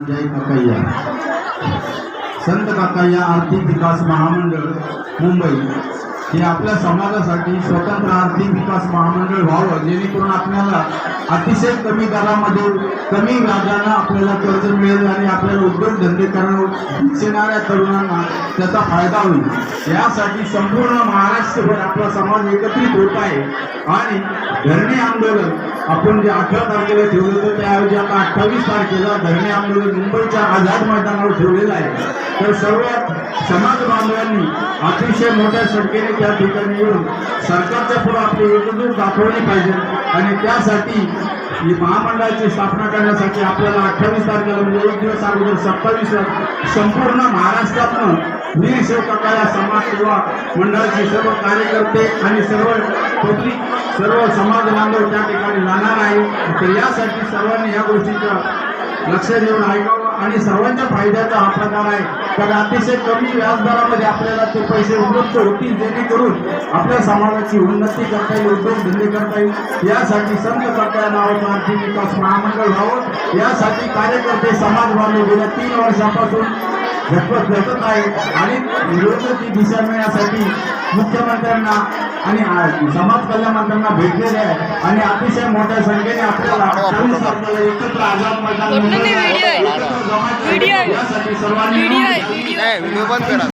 जय काकैया संत काकैया आर्थिक विकास महामंडळ मुंबई। हे आपल्या समाजासाठी स्वतंत्र आर्थिक विकास महामंडळ व्हावं जेणेकरून आपल्याला अतिशय कमी दरामध्ये कमी व्याजानं आपल्याला कर्ज मिळेल आणि आपल्याला उद्योगधंदे करणं इच्छिणाऱ्या तरुणांना त्याचा फायदा होईल. यासाठी संपूर्ण महाराष्ट्रभर आपला समाज एकत्रित होत आहे आणि धरणे आंदोलन आपण जे अठरा तारखेला ठेवलं होतं त्याऐवजी आता अठ्ठावीस तारखेला धरणे आंदोलन मुंबईच्या आझाद मैदानावर ठेवलेलं आहे. तर सर्व समाज बांधवांनी अतिशय मोठ्या संख्येने त्या ठिकाणी येऊन सरकारच्या पुढे आपली एकजूट दाखवली पाहिजे. आणि त्यासाठी ही महामंडळाची स्थापना करण्यासाठी आपल्याला अठ्ठावीस तारखेला म्हणजे एक दिवस अगोदर सत्तावीस संपूर्ण महाराष्ट्रातनं वीर शिवकाका या समाज सेवा मंडळाचे सर्व कार्यकर्ते आणि सर्व पब्लिक सर्व समाज बांधव त्या ठिकाणी जाणार आहे. तर यासाठी सर्वांनी या गोष्टीचं लक्ष देऊन ऐकावं. आणि सर्वांच्या फायद्याचा हा प्रकार आहे. कारण अतिशय कमी व्याजदरामध्ये आपल्याला ते पैसे उपलब्ध होतील जेणेकरून आपल्या समाजाची उन्नती करता येईल उद्योगधंदे करता येईल. यासाठी संत करता नावाचं आर्थिक विकास महामंडळ व्हावं. यासाठी कार्यकर्ते समाज बांधव गेल्या तीन वर्षापासून झटपट झटत आहे. आणि योजनेची दिशा मिळण्यासाठी मुख्यमंत्र्यांना आणि समाज कल्याण मंत्र्यांना भेटलेले आहे. आणि अतिशय मोठ्या संख्येने आपल्याला तारखेला एकत्र आझाद मैदान. यासाठी सर्वांनी